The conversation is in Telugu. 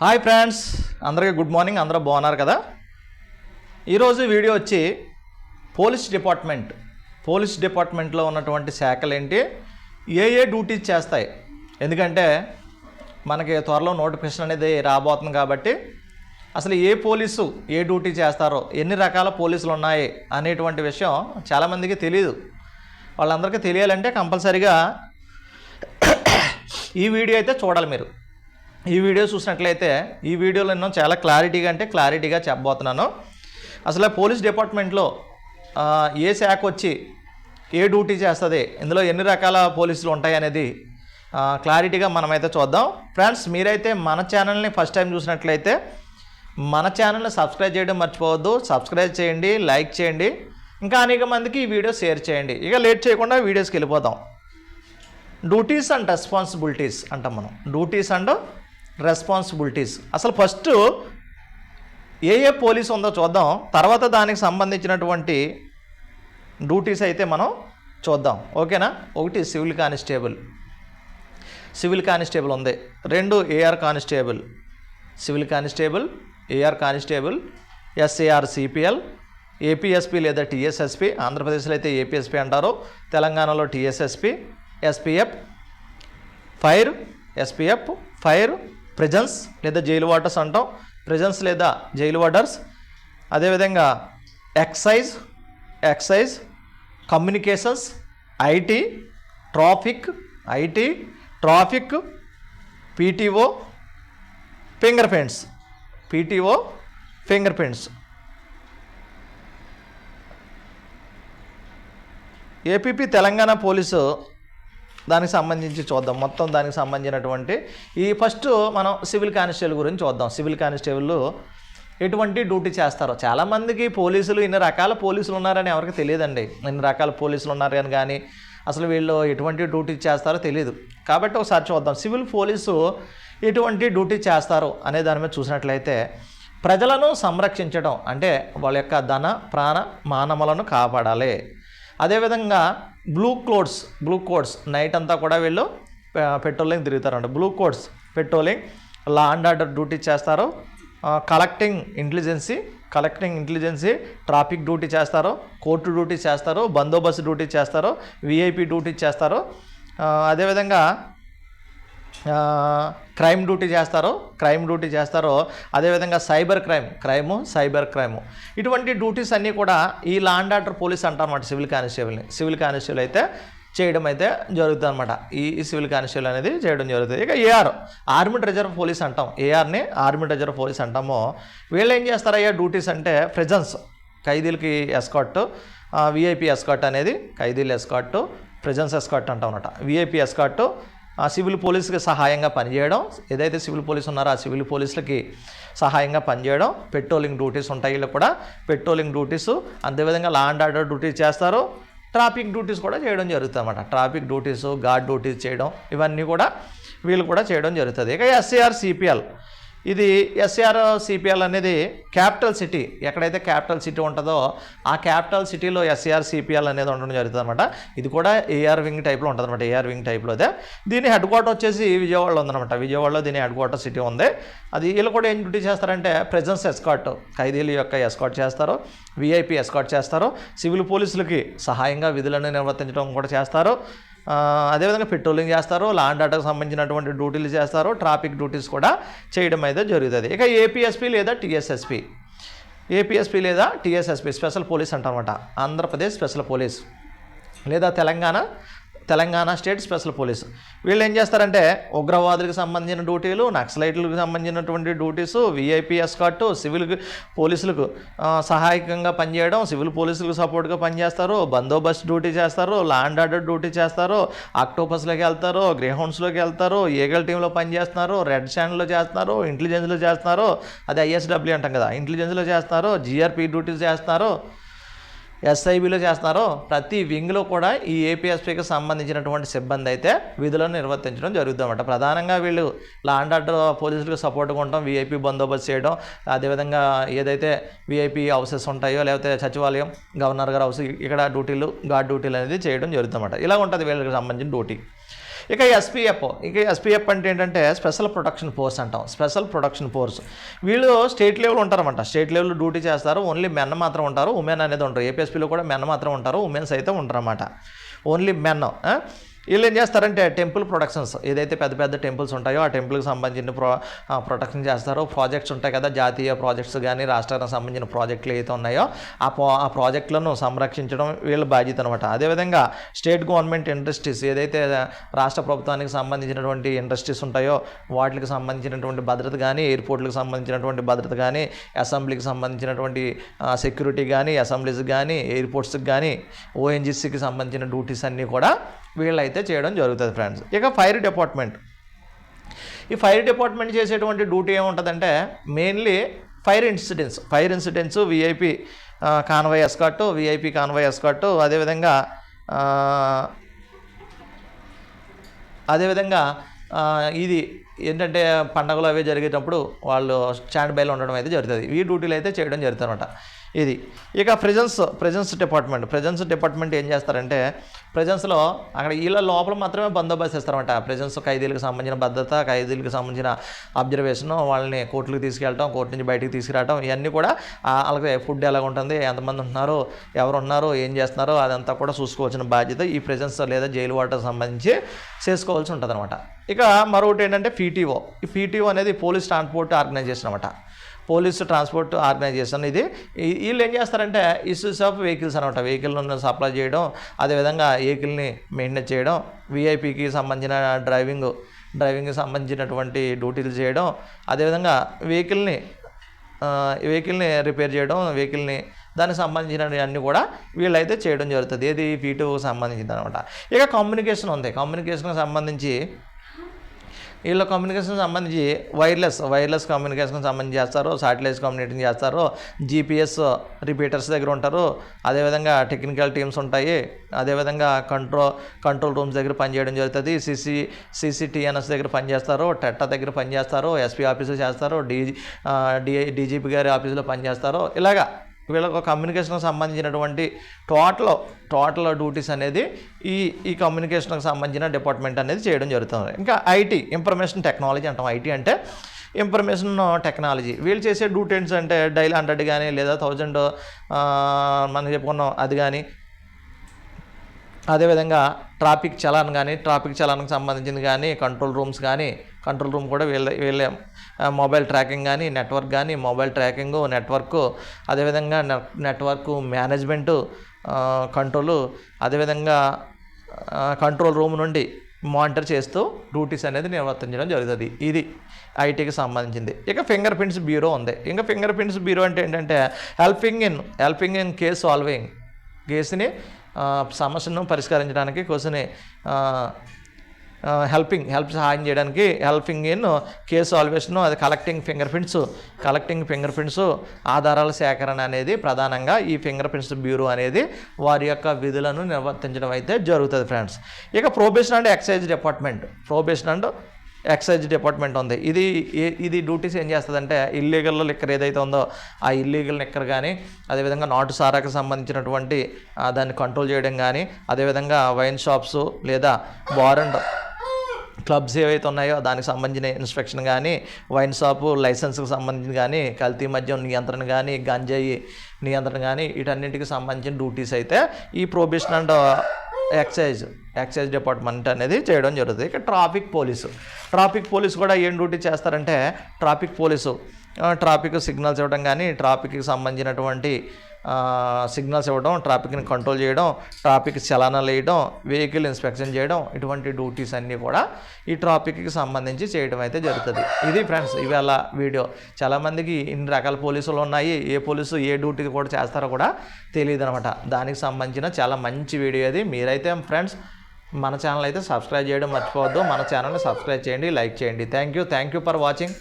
హాయ్ ఫ్రెండ్స్ అందరికీ గుడ్ మార్నింగ్ అందరూ బాగున్నారు కదా? ఈరోజు వీడియో వచ్చి పోలీస్ డిపార్ట్మెంట్ పోలీస్ డిపార్ట్మెంట్లో ఉన్నటువంటి శాఖలు ఏంటి? ఏ ఏ డ్యూటీస్ చేస్తాయి? ఎందుకంటే మనకి త్వరలో నోటిఫికేషన్ అనేది రాబోతుంది కాబట్టి అసలు ఏ పోలీసు ఏ డ్యూటీ చేస్తారో ఎన్ని రకాల పోలీసులు ఉన్నాయి అనేటువంటి విషయం చాలామందికి తెలియదు వాళ్ళందరికీ తెలియాలంటే కంపల్సరిగా ఈ వీడియో అయితే చూడాలి మీరు. ఈ వీడియో చూసినట్లయితే ఈ వీడియోలో నేను చాలా క్లారిటీగా అంటే క్లారిటీగా చెప్పబోతున్నాను. అసలు పోలీస్ డిపార్ట్మెంట్లో ఏ శాఖ వచ్చి ఏ డ్యూటీ చేస్తుంది ఇందులో ఎన్ని రకాల పోలీసులు ఉంటాయి అనేది క్లారిటీగా మనమైతే చూద్దాం. ఫ్రెండ్స్ మీరైతే మన ఛానల్ని ఫస్ట్ టైం చూసినట్లయితే మన ఛానల్ని సబ్స్క్రైబ్ చేయడం మర్చిపోవద్దు. సబ్స్క్రైబ్ చేయండి లైక్ చేయండి ఇంకా అనేక మందికి ఈ వీడియో షేర్ చేయండి. ఇక లేట్ చేయకుండా వీడియోస్కి వెళ్ళిపోతాం డ్యూటీస్ అండ్ రెస్పాన్సిబిలిటీస్ అంటాం మనం. Duties and responsibilities. అసలు ఫస్ట్ ఏ ఏ పోలీస్ ఉందో చూద్దాం. తర్వాత దానికి సంబంధించినటువంటి డ్యూటీస్ అయితే మనం చూద్దాం. ఓకేనా? ఒకటి సివిల్ కానిస్టేబుల్. సివిల్ కానిస్టేబుల్ ఉంది. రెండు AR constable. Civil constable AR constable SAR CPL APSP లేదా టీఎస్ఎస్పి ఆంధ్రప్రదేశ్లో అయితే ఏపీఎస్పి అంటారు. తెలంగాణలో TSSP SPF fire SPF fire prisons లేదా జైలు వాటర్స్ అంటాం. ప్రిజన్స్ లేదా జైలు వాటర్స్. అదేవిధంగా excise excise communications IT traffic IT traffic PTO finger prints PTO finger prints APP Telangana police దానికి సంబంధించి చూద్దాం. మొత్తం దానికి సంబంధించినటువంటి ఈ ఫస్ట్ మనం సివిల్ కానిస్టేబుల్ గురించి చూద్దాం. సివిల్ కానిస్టేబుల్ ఎటువంటి డ్యూటీ చేస్తారో. చాలామందికి పోలీసులు ఇన్ని రకాల పోలీసులు ఉన్నారని ఎవరికి తెలియదండి. ఇన్ని రకాల పోలీసులు ఉన్నారని కానీ అసలు వీళ్ళు ఎటువంటి డ్యూటీ చేస్తారో తెలియదు కాబట్టి ఒకసారి చూద్దాం. సివిల్ పోలీసు ఎటువంటి డ్యూటీ చేస్తారు అనే దాని మీద చూసినట్లయితే ప్రజలను సంరక్షించడం అంటే వాళ్ళ యొక్క ధన ప్రాణ మానములను కాపాడాలి. అదేవిధంగా blue codes blue codes night అంతా కూడా వీళ్ళు patrolling తిరుగుతారంట. Blue codes patrolling law and order duty చేస్తారు. Collecting intelligence collecting intelligence traffic duty చేస్తారు. కోర్టు డ్యూటీ చేస్తారు. బందోబస్తు డ్యూటీ చేస్తారు. విఐపి డ్యూటీ చేస్తారు. అదేవిధంగా క్రైమ్ డ్యూటీ చేస్తారు క్రైమ్ డ్యూటీ చేస్తారు అదేవిధంగా cyber crime crime cyber crime. ఇటువంటి డ్యూటీస్ అన్నీ కూడా ఈ లా అండ్ ఆర్డర్ పోలీస్ అంటారన్నమాట సివిల్ కానిస్టేబుల్ని. సివిల్ కానిస్టేబుల్ అయితే చేయడం అయితే జరుగుతుంది అనమాట ఈ సివిల్ కానిస్టేబుల్ అనేది చేయడం జరుగుతుంది. ఇక ఏఆర్ ఆర్మీ రిజర్వ్ పోలీస్ అంటాం. ఏఆర్ని ఆర్మీ రిజర్వ్ పోలీస్ అంటాము. వీళ్ళు ఏం చేస్తారయ్యా డ్యూటీస్ అంటే ప్రెజెన్స్ ఖైదీలకి ఎస్కాట్ విఐపి ఎస్కాట్ అనేది ఖైదీల ఎస్కాట్ ప్రెజెన్స్ ఎస్కాట్ అంటాం అనమాట విఐపి ఎస్కాట్ ఆ సివిల్ పోలీస్కి సహాయంగా పనిచేయడం. ఏదైతే సివిల్ పోలీస్ ఉన్నారో ఆ సివిల్ పోలీసులకి సహాయంగా పనిచేయడం. పెట్రోలింగ్ డ్యూటీస్ ఉంటాయి వీళ్ళు కూడా. పెట్రోలింగ్ డ్యూటీస్ అంతేవిధంగా లా అండ్ ఆర్డర్ డ్యూటీస్ చేస్తారు. ట్రాఫిక్ డ్యూటీస్ కూడా చేయడం జరుగుతుంది అన్నమాట. ట్రాఫిక్ డ్యూటీస్ గార్డ్ డ్యూటీస్ చేయడం ఇవన్నీ కూడా వీళ్ళు కూడా చేయడం జరుగుతుంది. ఇక ఎస్సీఆర్ సిపిఎల్ ఇది ఎస్ఆర్ సిపిఎల్ అనేది క్యాపిటల్ సిటీ ఎక్కడైతే క్యాపిటల్ సిటీ ఉంటుందో ఆ క్యాపిటల్ సిటీలో ఎస్ఆర్ సిపిఎల్ అనేది ఉండడం జరుగుతుంది అనమాట ఇది కూడా ఏఆర్ వింగ్ టైప్లో ఉంటుంది అనమాట ఏఆర్ వింగ్ టైప్లో అదే. దీని హెడ్ క్వార్టర్ వచ్చేసి విజయవాడలో ఉందన్నమాట. విజయవాడలో దీని హెడ్ క్వార్టర్ సిటీ ఉంది. అది వీళ్ళు కూడా ఏం డ్యూటీ చేస్తారంటే ప్రజెన్స్ ఎస్కాట్ ఖైదీల యొక్క ఎస్కాట్ చేస్తారు విఐపి ఎస్కాట్ చేస్తారు. సివిల్ పోలీసులకి సహాయంగా విధులను నిర్వర్తించడం కూడా చేస్తారు. అదేవిధంగా పెట్రోలింగ్ చేస్తారు లాండ్ ఆర్డర్కి సంబంధించినటువంటి డ్యూటీలు చేస్తారు ట్రాఫిక్ డ్యూటీస్ కూడా చేయడం అయితే జరుగుతుంది. ఇక ఏపీఎస్పీ లేదా టీఎస్ఎస్పీ ఏపీఎస్పీ లేదా టీఎస్ఎస్పీ స్పెషల్ పోలీస్ అంటారన్నమాట. ఆంధ్రప్రదేశ్ స్పెషల్ పోలీస్ లేదా Telangana Telangana state special police. వీళ్ళు ఏం చేస్తారంటే ఉగ్రవాదులకు సంబంధించిన డ్యూటీలు నక్సలైట్లకు సంబంధించినటువంటి డ్యూటీస్ విఐపి ఎస్కాట్ సివిల్ పోలీసులకు సహాయకంగా పనిచేయడం సివిల్ పోలీసులకు సపోర్ట్గా పనిచేస్తారు బందోబస్తు డ్యూటీ చేస్తారు ల్యాండ్ ఆర్డర్ డ్యూటీ చేస్తారు ఆక్టోపస్లోకి వెళ్తారు గ్రేహౌండ్స్లోకి వెళ్తారు ఏగల్ టీంలో పనిచేస్తున్నారు రెడ్ శాండ్లో చేస్తున్నారు ఇంటెలిజెన్స్లో చేస్తున్నారు అది ఐఎస్డబ్ల్యూ అంటాం కదా ఇంటెలిజెన్స్లో చేస్తున్నారు జిఆర్పి డ్యూటీస్ చేస్తున్నారు ఎస్ఐబిలో చేస్తున్నారో ప్రతి వింగ్లో కూడా ఈ ఏపీఎస్పీకి సంబంధించినటువంటి సిబ్బంది అయితే విధులను నిర్వర్తించడం జరుగుతుందన్నమాట. ప్రధానంగా వీళ్ళు లా అండ్ ఆర్డర్ పోలీసులకు సపోర్ట్గా ఉండటం వీఐపీ బందోబస్తు చేయడం అదేవిధంగా ఏదైతే వీఐపీ హౌసెస్ ఉంటాయో లేకపోతే సచివాలయం గవర్నర్ గారు హౌస్ ఇక్కడ డ్యూటీలు గార్డ్ డ్యూటీలు అనేది చేయడం జరుగుతుందన్నమాట. ఇలా ఉంటుంది వీళ్ళకి సంబంధించిన డ్యూటీ ఇక ఎస్పీఎఫ్ ఇక ఎస్పీఎఫ్ అంటే ఏంటంటే స్పెషల్ ప్రొటెక్షన్ ఫోర్స్ అంటాం. స్పెషల్ ప్రొటెక్షన్ ఫోర్స్ వీళ్ళు స్టేట్ లెవెల్ ఉంటారన్నమాట. స్టేట్ లెవెల్ డ్యూటీ చేస్తారు. ఓన్లీ మెన్ మాత్రం ఉంటారు. ఉమెన్ అనేది ఉంటారు ఏపీఎస్పీలో కూడా మెన్ మాత్రం ఉంటారు. ఉమెన్స్ అయితే ఉంటారన్నమాట ఓన్లీ మెన్ వీళ్ళు ఏం చేస్తారంటే టెంపుల్ ప్రొడక్షన్స్ ఏదైతే పెద్ద పెద్ద టెంపుల్స్ ఉంటాయో ఆ టెంపుల్కి సంబంధించిన ప్రో ప్రొటక్షన్ ప్రొటెక్షన్ చేస్తారో. ప్రాజెక్ట్స్ ఉంటాయి కదా జాతీయ ప్రాజెక్ట్స్ కానీ రాష్ట్రానికి సంబంధించిన ప్రాజెక్టులు ఏవైతే ఉన్నాయో ఆ ప్రో ఆ ప్రాజెక్టులను సంరక్షించడం వీళ్ళ బాధ్యత అనమాట అదేవిధంగా స్టేట్ గవర్నమెంట్ ఇండస్ట్రీస్ ఏదైతే రాష్ట్ర ప్రభుత్వానికి సంబంధించినటువంటి ఇండస్ట్రీస్ ఉంటాయో వాటికి సంబంధించినటువంటి భద్రత కానీ ఎయిర్పోర్ట్లకు సంబంధించినటువంటి భద్రత కానీ అసెంబ్లీకి సంబంధించినటువంటి సెక్యూరిటీ కానీ అసెంబ్లీస్ కానీ ఎయిర్పోర్ట్స్కి కానీ ఓఎన్జీసీకి సంబంధించిన డ్యూటీస్ అన్నీ కూడా వీళ్ళైతే చేయడం జరుగుతుంది ఫ్రెండ్స్ ఇక ఫైర్ డిపార్ట్మెంట్ ఈ ఫైర్ డిపార్ట్మెంట్ చేసేటువంటి డ్యూటీ ఏముంటుందంటే mainly fire incidents fire incidents VIP convoy escort VIP convoy escort అదేవిధంగా అదేవిధంగా ఇది ఏంటంటే పండగలు అవి జరిగేటప్పుడు వాళ్ళు స్టాండ్ బైలో ఉండడం అయితే జరుగుతుంది. ఈ డ్యూటీలు అయితే చేయడం జరుగుతుంది అనమాట ఇది. ఇక presence presence department presence department ఏం చేస్తారంటే ప్రెజెన్స్లో అక్కడ వీళ్ళ లోపల మాత్రమే బందోబస్తు ఇస్తారన్నమాట ప్రెజెన్స్ ఖైదీలకు సంబంధించిన భద్రత ఖైదీలకు సంబంధించిన అబ్జర్వేషన్ వాళ్ళని కోర్టులకు తీసుకెళ్ళటం కోర్టు నుంచి బయటికి తీసుకురావటం ఇవన్నీ కూడా వాళ్ళకి ఫుడ్ ఎలా ఉంటుంది ఎంతమంది ఉంటున్నారు ఎవరు ఉన్నారు ఏం చేస్తున్నారు అదంతా కూడా చూసుకోవాల్సిన బాధ్యత ఈ ప్రెజెన్స్ లేదా జైలు వాటర్ సంబంధించి చేసుకోవాల్సి ఉంటుంది అనమాట ఇక మరొకటి ఏంటంటే పీటీఓ ఈ పీటీఓ అనేది పోలీస్ ట్రాన్స్పోర్ట్ ఆర్గనైజేషన్ అనమాట పోలీసు ట్రాన్స్పోర్ట్ ఆర్గనైజేషన్ ఇది. వీళ్ళు ఏం చేస్తారంటే ఇష్యూస్ ఆఫ్ వెహికల్స్ అనమాట. వెహికల్ను సప్లై చేయడం అదేవిధంగా వెహికల్ని మెయింటైన్ చేయడం విఐపికి సంబంధించిన డ్రైవింగ్ డ్రైవింగ్కి సంబంధించినటువంటి డ్యూటీలు చేయడం అదేవిధంగా వెహికల్ని వెహికల్ని రిపేర్ చేయడం వెహికల్ని దానికి సంబంధించిన అన్నీ కూడా వీళ్ళైతే చేయడం జరుగుతుంది. ఏది ఫీటు సంబంధించింది అనమాట ఇక కమ్యూనికేషన్ ఉంది. కమ్యూనికేషన్కి సంబంధించి వీళ్ళ కమ్యూనికేషన్ సంబంధించి వైర్లెస్ వైర్లెస్ కమ్యూనికేషన్కి సంబంధించి చేస్తారు సాటిలైట్ కమ్యూనికేషన్ చేస్తారు జీపీఎస్ రిపీటర్స్ దగ్గర ఉంటారు. అదేవిధంగా టెక్నికల్ టీమ్స్ ఉంటాయి. అదేవిధంగా కంట్రోల్ కంట్రోల్ రూమ్స్ దగ్గర పనిచేయడం జరుగుతుంది. సిసి సిసిటిఎన్ఎస్ దగ్గర పనిచేస్తారు టెట్టా దగ్గర పనిచేస్తారు ఎస్పీ ఆఫీసులు చేస్తారు. డీజీ డీ డీజీపీ గారి ఆఫీసులో పనిచేస్తారు ఇలాగా వీళ్ళకు కమ్యూనికేషన్కి సంబంధించినటువంటి టోటల్ టోటల్ డ్యూటీస్ అనేది ఈ ఈ కమ్యూనికేషన్కి సంబంధించిన డిపార్ట్మెంట్ అనేది చేయడం జరుగుతుంది. ఇంకా ఐటీ ఇన్ఫర్మేషన్ టెక్నాలజీ అంటాం. ఐటీ అంటే ఇన్ఫర్మేషన్ టెక్నాలజీ uh, వీళ్ళు చేసే డ్యూటెంట్స్ అంటే డైలీ హండ్రెడ్ కానీ లేదా థౌజండ్ uh, మనం చెప్పుకున్నాం అది కానీ అదేవిధంగా ట్రాఫిక్ చలాన్ కానీ ట్రాఫిక్ చలాన్కి సంబంధించింది కానీ కంట్రోల్ రూమ్స్ కానీ కంట్రోల్ రూమ్ కూడా వీళ్ళ వీళ్ళ. మొబైల్ ట్రాకింగ్ కానీ నెట్వర్క్ కానీ మొబైల్ ట్రాకింగ్ నెట్వర్క్ అదేవిధంగా నెట్ నెట్వర్క్ మేనేజ్మెంటు కంట్రోలు అదేవిధంగా కంట్రోల్ రూమ్ నుండి మానిటర్ చేస్తూ డ్యూటీస్ అనేది నిర్వర్తించడం జరుగుతుంది. ఇది ఐటీకి సంబంధించింది. ఇక ఫింగర్ ప్రింట్స్ బ్యూరో ఉంది. ఇంకా ఫింగర్ ప్రింట్స్ బ్యూరో అంటే ఏంటంటే helping in helping in case solving కేసుని సమస్యను పరిష్కరించడానికి కోసమే హెల్పింగ్ హెల్ప్ సహాయం చేయడానికి హెల్పింగ్ ఇన్ కేసు సాల్వేషన్ అది collecting finger prints collecting finger prints ఆధారాల సేకరణ అనేది ప్రధానంగా ఈ ఫింగర్ ప్రింట్స్ బ్యూరో అనేది వారి యొక్క విధులను నిర్వర్తించడం అయితే జరుగుతుంది ఫ్రెండ్స్ ఇక probation and excise department probation and excise department ఉంది. ఇది ఇది డ్యూటీస్ ఏం చేస్తుందంటే ఇల్లీగల్ లిక్కర్ ఏదైతే ఉందో ఆ ఇల్లీగల్ లిక్కర్ కానీ అదేవిధంగా నాటు సారాకు సంబంధించినటువంటి దాన్ని కంట్రోల్ చేయడం కానీ అదేవిధంగా వైన్ షాప్స్ లేదా బార్ అండ్ క్లబ్స్ ఏవైతే ఉన్నాయో దానికి సంబంధించిన ఇన్స్పెక్షన్ కానీ వైన్ షాపు లైసెన్స్కి సంబంధించిన కానీ కల్తీ మద్యం నియంత్రణ కానీ గంజాయి నియంత్రణ కానీ వీటన్నింటికి సంబంధించిన డ్యూటీస్ అయితే ఈ prohibition and excise excise department అనేది చేయడం జరుగుతుంది. ఇక ట్రాఫిక్ పోలీసు ట్రాఫిక్ పోలీసు కూడా ఏం డ్యూటీ చేస్తారంటే ట్రాఫిక్ పోలీసు ట్రాఫిక్ సిగ్నల్స్ ఇవ్వడం కానీ ట్రాఫిక్కి సంబంధించినటువంటి సిగ్నల్స్ ఇవ్వడం ట్రాఫిక్ని కంట్రోల్ చేయడం ట్రాఫిక్ చలానాలు వేయడం వెహికల్ ఇన్స్పెక్షన్ చేయడం ఇటువంటి డ్యూటీస్ అన్నీ కూడా ఈ ట్రాఫిక్కి సంబంధించి చేయడం అయితే జరుగుతుంది. ఇది ఫ్రెండ్స్ ఇవాళ వీడియో. చాలామందికి ఇన్ని రకాల పోలీసులు ఉన్నాయి. ఏ పోలీసు ఏ డ్యూటీ కూడా చేస్తారో కూడా తెలియదు అనమాట. దానికి సంబంధించిన చాలా మంచి వీడియో అది మీరైతే ఫ్రెండ్స్ మన ఛానల్ అయితే సబ్స్క్రైబ్ చేయడం మర్చిపోవద్దు. మన ఛానల్ని సబ్స్క్రైబ్ చేయండి లైక్ చేయండి. Thank you thank you for watching